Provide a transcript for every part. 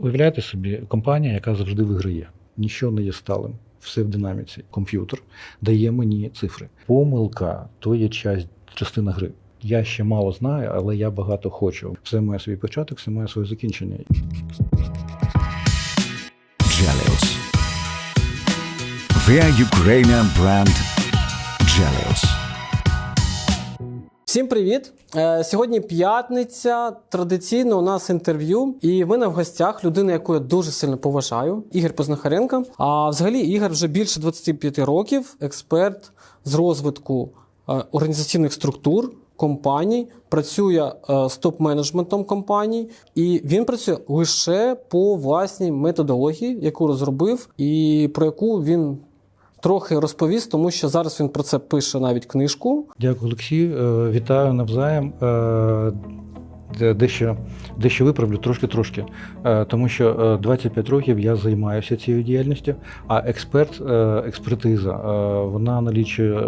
Уявляєте собі, компанія, яка завжди виграє. Ніщо не є сталим. Все в динаміці. Комп'ютер дає мені цифри. Помилка то є частина гри. Я ще мало знаю, але я багато хочу. Все має свій початок, все має своє закінчення. Gelios. Their Ukrainian brand Gelios. Всім привіт! Е, Сьогодні п'ятниця. Традиційно у нас інтерв'ю, і в мене в гостях людина, яку я дуже сильно поважаю, Ігор Познахаренко. А взагалі Ігор вже більше 25 років, експерт з розвитку е, організаційних структур. Компаній працює е, з топ-менеджментом компаній, і він працює лише по власній методології, яку розробив, і про яку він трохи розповість, тому що зараз він про це пише навіть книжку. Дякую, Олексій. Е, Вітаю навзаєм. Е, де- Дещо, дещо виправлю трошки-трошки, Е, тому що е, 25 років я займаюся цією діяльністю, а експерт, е, експертиза, е, вона налічує е,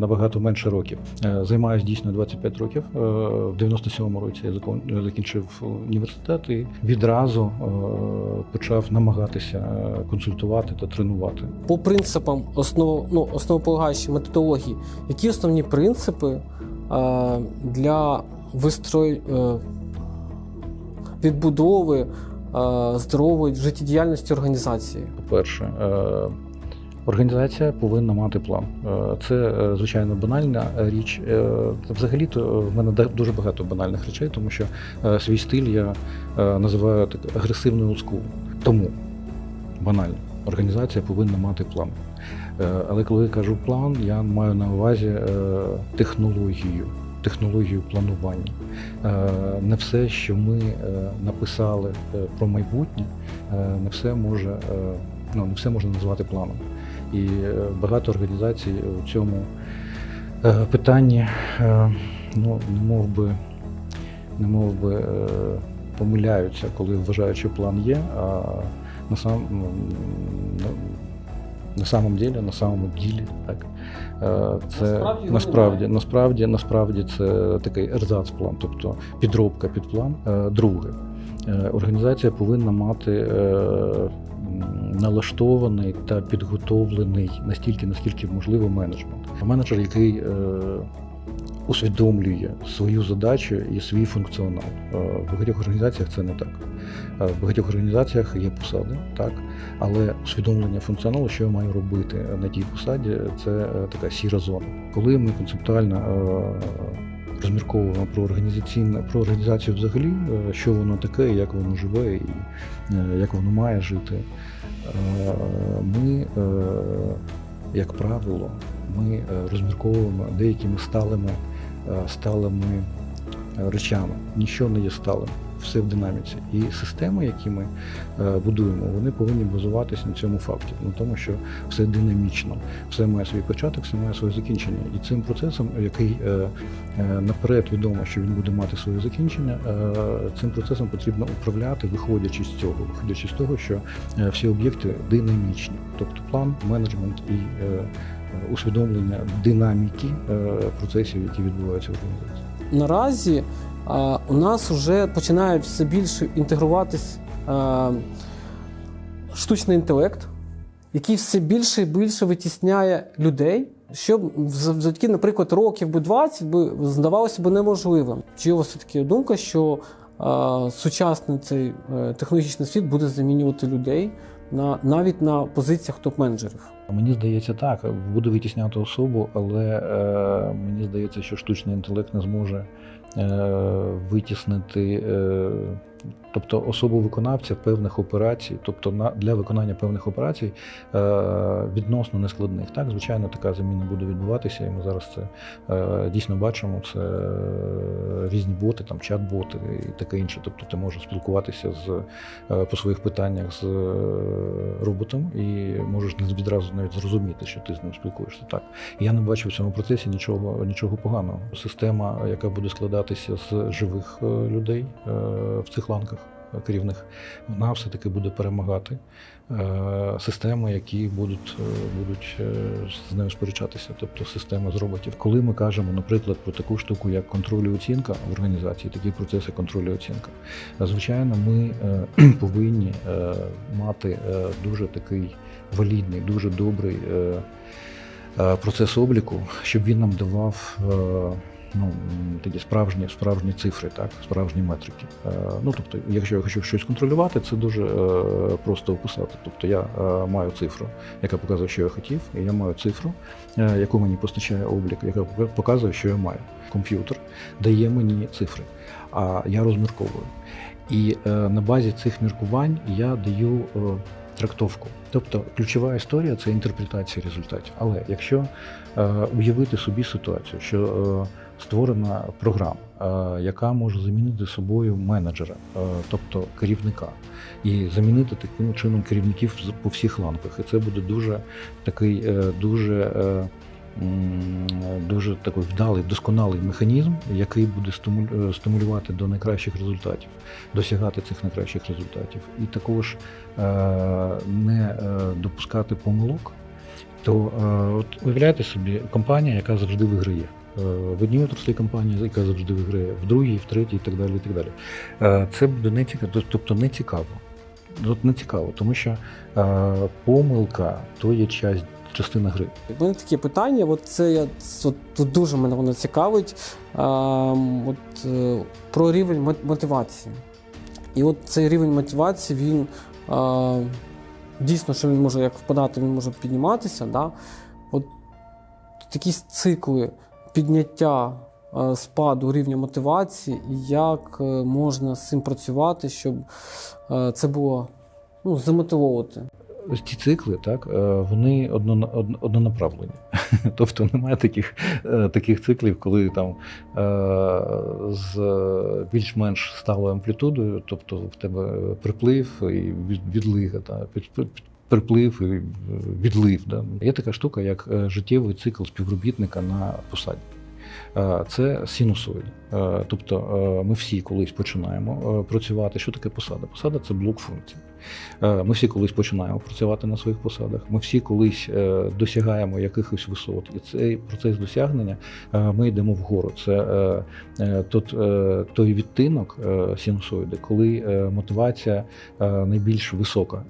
набагато менше років. Е, Займаюся дійсно 25 років. Е, В 97-му році я закінчив університет і відразу е, почав намагатися е, консультувати та тренувати. по принципам основ, ну, основополагаючої методології, які основні принципи е, для вистрой, е, відбудови е, здорової життєдіяльності організації? По-перше, е, організація повинна мати план. Це, звичайно, банальна річ. Е, Взагалі-то в мене дуже багато банальних речей, тому що свій стиль я називаю так агресивною олдскул. Тому банально. Організація повинна мати план. Але коли я кажу план, я маю на увазі технологію, технологію планування. Е, Не все, що ми е, написали е, про майбутнє, не все може, ну, не все можна назвати планом. І багато організацій у цьому питанні, ну, не мов би, не мов би помиляються, коли вважають, що план є, а на сам ну, на самом ділі, на самому ділі, так. Е, Це Насправді насправді, насправді, насправді це такий ерзац-план, тобто підробка під план. Е, Друге, е, організація повинна мати е, налаштований та підготовлений настільки, наскільки можливо менеджмент. Менеджер, який усвідомлює свою задачу і свій функціонал. Е, В багатьох організаціях це не так. Е, В багатьох організаціях є посади, так, але усвідомлення функціоналу, що я маю робити на тій посаді, це е, така сіра зона. Коли ми концептуально розмірковуємо про організаційне про організацію взагалі, що воно таке, як воно живе і як воно має жити, ми, як правило, ми розмірковуємо деякими сталими, сталими е, речами. Ніщо не є сталим, все в динаміці. І системи, які ми е, будуємо, вони повинні базуватися на цьому факті, на тому, що все динамічно, все має свій початок, все має своє закінчення. І цим процесом, який е, е, наперед відомо, що він буде мати своє закінчення, е, цим процесом потрібно управляти, виходячи з цього, виходячи з того, що е, всі об'єкти динамічні, тобто план, менеджмент і е, усвідомлення динаміки е, процесів, які відбуваються в організації. Наразі у нас вже починає все більше інтегруватись штучний інтелект, який все більше і більше витісняє людей, що завдяки, наприклад, років би 20 би здавалося б неможливим. Чи у вас така думка, що а, сучасний цей е, технологічний світ буде замінювати людей на навіть на позиціях топ-менеджерів? Мені здається, так, буде витісняти особу, але е, мені здається, що штучний інтелект не зможе е, витіснити, е, тобто особу виконавця певних операцій, тобто на, для виконання певних операцій е, відносно нескладних. Так, звичайно, така заміна буде відбуватися, і ми зараз це е, дійсно бачимо. Це е, різні боти, там чат-боти і таке інше. Тобто ти можеш спілкуватися з е, по своїх питаннях з е, роботом і можеш відразу навіть зрозуміти, що ти з ним спілкуєшся. Так я не бачу в цьому процесі нічого, нічого поганого. Система, яка буде складатися з живих е, людей е, в цих ланках. керівних, вона все-таки буде перемагати е, системи, які будуть, е, будуть е, з нею сперечатися, тобто система з роботів. Коли ми кажемо, наприклад, про таку штуку, як контроль і оцінка в організації, такі процеси контролю і оцінка, звичайно, ми повинні мати дуже такий валідний, дуже добрий. Процес обліку, щоб він нам давав ну, такі справжні, справжні цифри, так, справжні метрики. Е, Ну, тобто, якщо я хочу щось контролювати, це дуже е, просто описати. Тобто я е, маю цифру, яка показує, що я хотів, і я маю цифру, яку мені постачає облік, яка пока- показує, що я маю. Комп'ютер дає мені цифри, а я розмірковую. І на базі цих міркувань я даю трактовку. Тобто ключова історія це інтерпретація результатів. Але якщо е, уявити собі ситуацію, що е, створена програма, е, яка може замінити собою менеджера, е, тобто керівника, і замінити таким чином керівників по всіх ланках. І це буде дуже такий е, дуже. Дуже такий вдалий, досконалий механізм, який буде стимулювати до найкращих результатів, досягати цих найкращих результатів, і також не допускати помилок, то от уявляєте собі компанія, яка завжди виграє. Е, В одній отраслі компанія, яка завжди виграє, в другій, в третій і так далі. І так далі. Е, Це буде не цікаво, тобто не цікаво. От не цікаво, тому що е, помилка то є часть, частина гри. У мене таке питання, от це я от, тут дуже мене воно цікавить. А, от, е, про рівень мотивації. І от цей рівень мотивації, він а, дійсно, що він може як впадати, він може підніматися. Да? От такі цикли підняття е, спаду рівня мотивації, і як е, можна з цим працювати, щоб е, це було ну, замотивовувати. Ці цикли, так, вони однонаправлені. Тобто немає таких, таких циклів, коли там з більш-менш сталою амплітудою, тобто в тебе приплив і відлига, та, приплив і е, відлив. Да. Є така штука, як е, життєвий цикл співробітника на посаді. Е, Це синусоїд. Тобто ми всі колись починаємо працювати. Що таке посада? Посада це блок функцій. Ми всі колись починаємо працювати на своїх посадах. Ми всі колись досягаємо якихось висот. І цей процес досягнення ми йдемо вгору. Це е, той відтинок синусоїди, коли мотивація найбільш висока.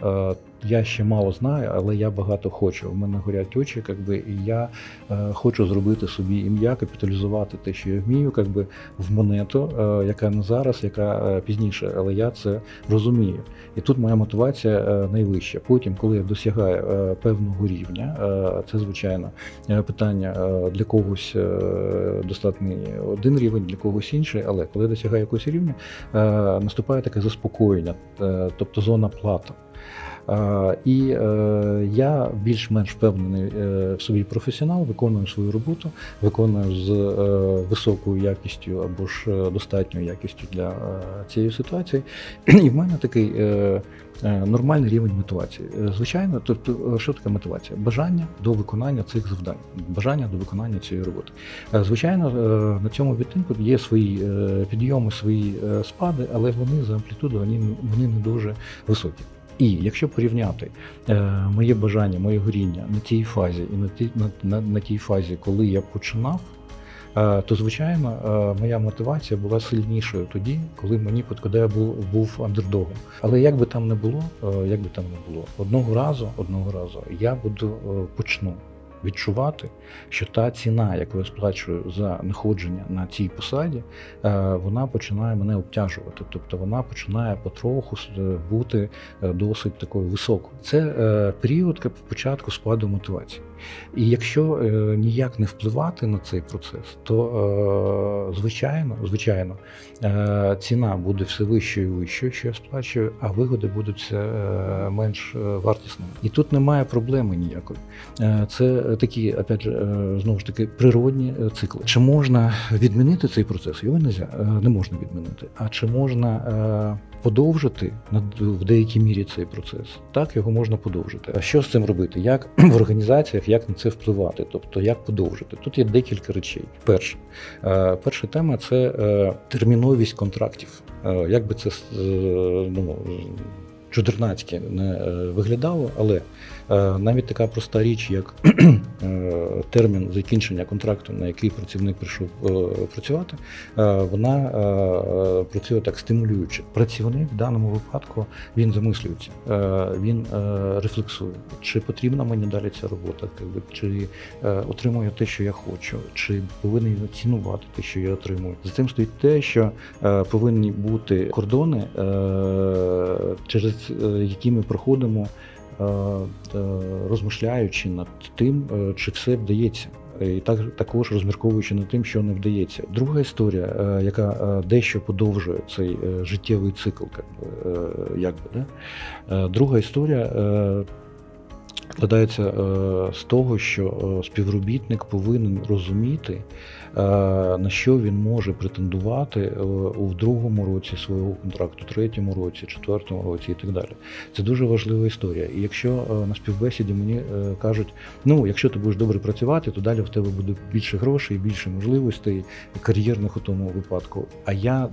Я ще мало знаю, але я багато хочу. У мене горять очі, якби, і я е, хочу зробити собі ім'я, капіталізувати те, що я вмію, якби в монету, е, яка не зараз, яка е, пізніше, але я це розумію. І тут моя мотивація е, найвища. Потім, коли я досягаю е, певного рівня, е, це звичайно е, питання е, для когось е, достатній один рівень, для когось інший, але коли я досягаю якогось рівня, е, наступає таке заспокоєння, е, тобто зона плата. Е, І е, я більш-менш впевнений е, в собі професіонал, виконую свою роботу, виконую з високою якістю або ж достатньою якістю для цієї ситуації. І в мене такий нормальний рівень мотивації. Звичайно, тобто, що таке мотивація? Бажання до виконання цих завдань, бажання до виконання цієї роботи. Звичайно, на цьому відтинку є свої підйоми, свої спади, але вони за амплітудою вони не дуже високі. І якщо порівняти е, моє бажання, моє горіння на тій фазі і на тій, на, на, на тій фазі, коли я починав, е, то звичайно е, моя мотивація була сильнішою тоді, коли мені коли я був, був андердогом. Але як би там не було, як би там не було, одного разу, одного разу я буду почну відчувати, що та ціна, яку я сплачую за знаходження на цій посаді, е, вона починає мене обтяжувати. Тобто вона починає потроху е, бути е, досить такою високою. Це період початку спаду мотивації. І якщо е, ніяк не впливати на цей процес, то е, звичайно, звичайно, е, ціна буде все вищою і вищою, що я сплачую, а вигоди будуть е, менш е, вартісними. І тут немає проблеми ніякої. Е, Це такі, опять же, е, знову ж таки, природні е, цикли. Чи можна відмінити цей процес? Його нельзя, е, не можна відмінити. А чи можна е, подовжити в деякій мірі цей процес? Так, його можна подовжити. А що з цим робити? Як в організаціях, як на це впливати? Тобто, як подовжити? Тут є декілька речей. Перше, е, перша тема це е, терміновість контрактів. Е, Як би це ну, чудернацьке не е, виглядало, але е, навіть така проста річ, як е, термін закінчення контракту, на який працівник прийшов працювати, вона працює так стимулююче. Працівник в даному випадку він замислюється, він рефлексує, чи потрібна мені далі ця робота, чи отримую те, що я хочу, чи повинен він цінувати те, що я отримую. За цим стоїть те, що повинні бути кордони, через які ми проходимо, е, е, розмишляючи над тим, е, чи все вдається. І так, також розмірковуючи над тим, що не вдається. Друга історія, е, яка е, дещо подовжує цей е, життєвий цикл, як би, е, як би, да? Е, друга історія е, складається е, з того, що е, співробітник повинен розуміти, е, на що він може претендувати е, у другому році свого контракту, третьому році, четвертому році і так далі. Це дуже важлива історія. І якщо е, на співбесіді мені е, кажуть, ну якщо ти будеш добре працювати, то далі в тебе буде більше грошей, більше можливостей кар'єрних у тому випадку. А я е,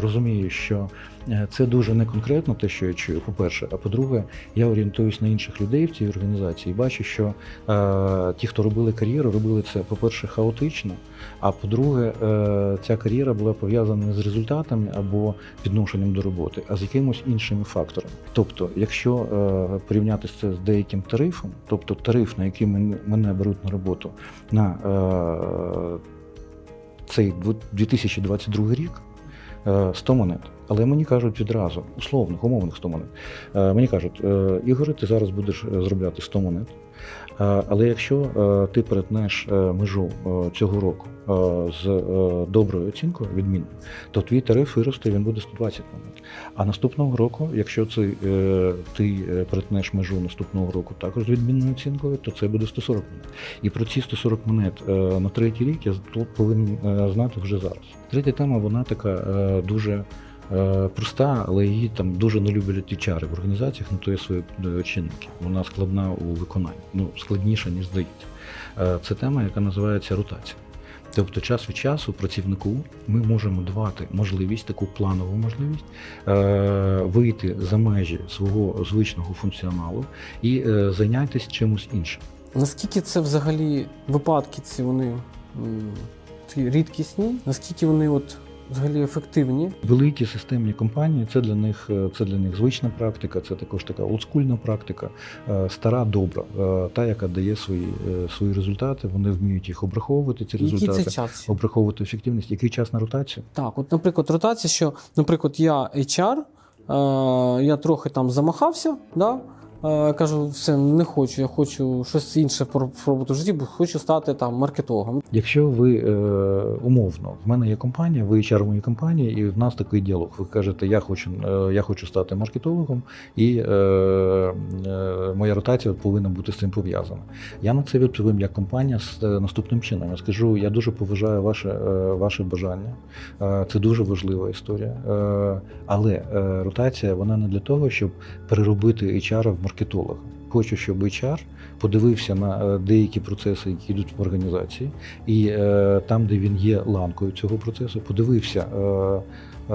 розумію, що е, це дуже не конкретно те, що я чую, по-перше. А по-друге, я орієнтуюсь на інших людей в цій організації і бачу, що е, ті, хто робили кар'єру, робили це, по-перше, хаотично. А по-друге, е, ця кар'єра була пов'язана не з результатами або відношенням до роботи, а з якимось іншими факторами. Тобто, якщо е, порівняти це з деяким тарифом, тобто тариф, на який мене беруть на роботу на е, цей 2022 рік. е, 100 монет. Але мені кажуть відразу, условних, умовних 100 монет. Мені кажуть, Ігоре, ти зараз будеш зробляти 100 монет. Е, Але якщо е, ти перетнеш е, межу цього року з доброю оцінкою, відмінною, то твій тариф виросте, він буде 120 монет. А наступного року, якщо це, ти перетнеш межу наступного року також з відмінною оцінкою, то це буде 140 монет. І про ці 140 монет на третій рік я повинен знати вже зараз. Третя тема, вона така дуже. Е, Проста, але її там дуже не люблять HR в організаціях, ну то є свої е, чинники. Вона складна у виконанні, ну складніша, ніж здається. Е, Це тема, яка називається ротація. Тобто час від часу працівнику ми можемо давати можливість, таку планову можливість вийти за межі свого звичного функціоналу і зайнятися чимось іншим. Наскільки це взагалі випадки ці вони рідкісні? Наскільки вони от взагалі ефективні? Великі системні компанії це для них е, це для них звична практика, це також така олдскульна практика, е, стара, добра, е, та, яка дає свої, свої результати. Вони вміють їх обраховувати. Ці Який результати, це час? обраховувати ефективність. Який час на ротацію? Так, от, наприклад, ротація, що, наприклад, я HR, я трохи там замахався, да? Кажу, все, не хочу, я хочу щось інше про роботу в житті, бо хочу стати там маркетологом. Якщо ви е, умовно, в мене є компанія, ви HR моїй компанії, і в нас такий діалог. Ви кажете, я хочу, е, я хочу стати маркетологом, і е, е, моя ротація повинна бути з цим пов'язана. Я на це відповім як компанія з е, наступним чином. Я скажу, я дуже поважаю ваше, е, ваше бажання. Е, це дуже важлива історія. Е, але е, ротація вона не для того, щоб переробити HR в маркетолога. Хочу, щоб HR подивився на е, деякі процеси, які йдуть в організації, і е, там, де він є ланкою цього процесу, подивився е, е,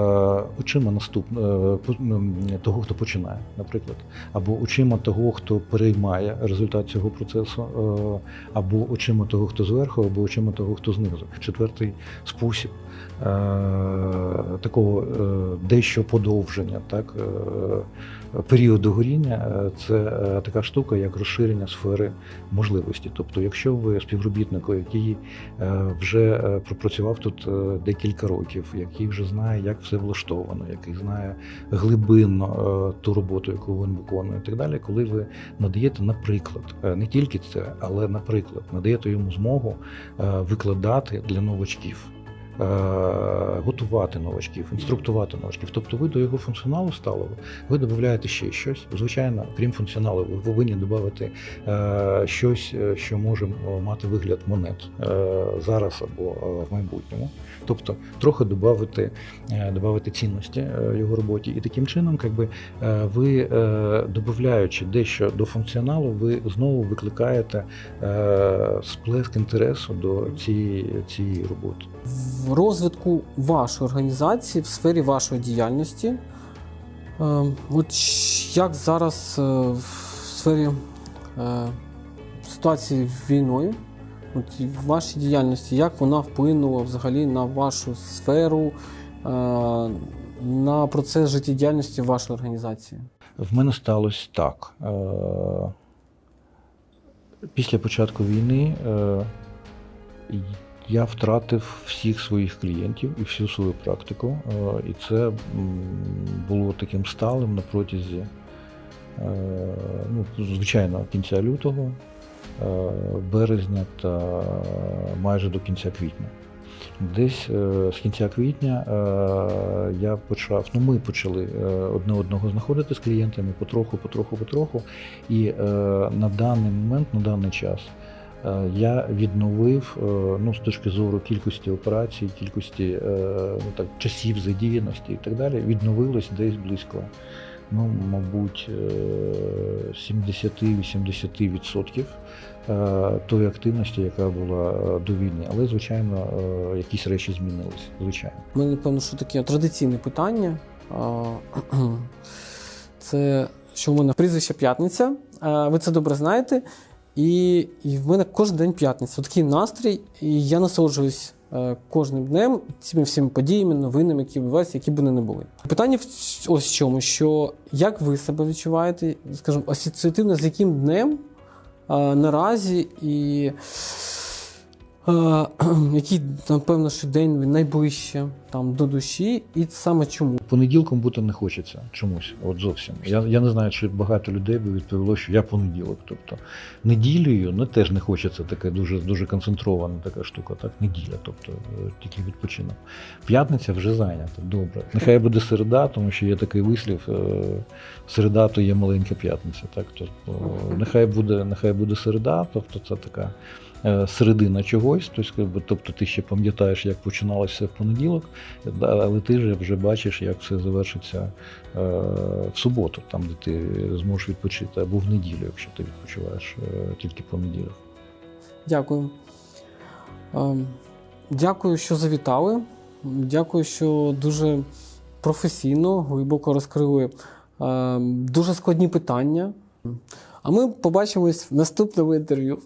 очима наступ, е, того, хто починає, наприклад, або очима того, хто переймає результат цього процесу, е, або очима того, хто зверху, або очима того, хто знизу. Четвертий спосіб е, такого е, дещо подовження, так. Періоду горіння е, це е, така штука, як розширення сфери можливості. Тобто, якщо ви співробітник, який е, вже пропрацював тут декілька років, який вже знає, як все влаштовано, який знає глибинно ту роботу, яку він виконує, і так далі, коли ви надаєте, наприклад, не тільки це, але, наприклад, надаєте йому змогу викладати для новачків. Е, Готувати новачків, інструктувати новачків. Тобто ви до його функціоналу сталого ви додаєте ще щось. Звичайно, крім функціоналу, ви повинні додати е, щось, е, що може мати вигляд монет зараз або в майбутньому. Тобто трохи додати, додати цінності його роботі. І таким чином, якби, ви, додаючи дещо до функціоналу, ви знову викликаєте сплеск інтересу до цієї, цієї роботи. Розвитку вашої організації, в сфері вашої діяльності. Е, От як зараз е, в сфері е, ситуації війною, от в вашій діяльності, як вона вплинула взагалі на вашу сферу, е, на процес життєдіяльності вашої організації? В мене сталося так. Після початку війни я втратив всіх своїх клієнтів і всю свою практику. Е, І це було таким сталим на протязі, е, ну, звичайно, кінця лютого, е, березня та майже до кінця квітня. Десь з кінця квітня я почав, ну ми почали одне одного знаходити з клієнтами потроху, потроху, потроху. І на даний момент, на даний час, я відновив е, ну, з точки зору кількості операцій, кількості е, ну, так, часів задіяності і так далі, відновилось десь близько, ну, мабуть, е, 70-80% е, тої активності, яка була е, до війни. Але, звичайно, е, якісь речі змінилися. Звичайно. У мене, напевно, що таке традиційне питання. Це що в мене прізвище п'ятниця. Ви це добре знаєте. І, і в мене кожен день п'ятниця. Такий настрій, і я насолоджуюсь е, кожним днем цими всіми подіями, новинами, які відбуваються, які б вони не були. Питання в ось в чому, що як ви себе відчуваєте, скажімо, асоціативно з яким днем а, наразі і. Е, який, напевно, що день найближче там, до душі, і саме чому? Понеділком бути не хочеться чомусь, от зовсім. Я, я не знаю, чи багато людей би відповіло, що я понеділок. Тобто неділею ну, теж не хочеться така дуже, дуже концентрована така штука, так? Неділя, тобто е, тільки відпочинок. П'ятниця вже зайнята, добре. Нехай буде середа, тому що є такий вислів: е, середа то є маленька п'ятниця. Так? Тобто, нехай буде, нехай буде середа, тобто це така. е, Середина чогось, тобто, тобто ти ще пам'ятаєш, як починалося в понеділок, але ти вже, вже бачиш, як все завершиться е, в суботу, там, де ти зможеш відпочити, або в неділю, якщо ти відпочиваєш е, тільки по неділях. Дякую. Ем, Дякую, що завітали. Дякую, що дуже професійно, глибоко розкрили ем, дуже складні питання. А ми побачимось в наступному інтерв'ю.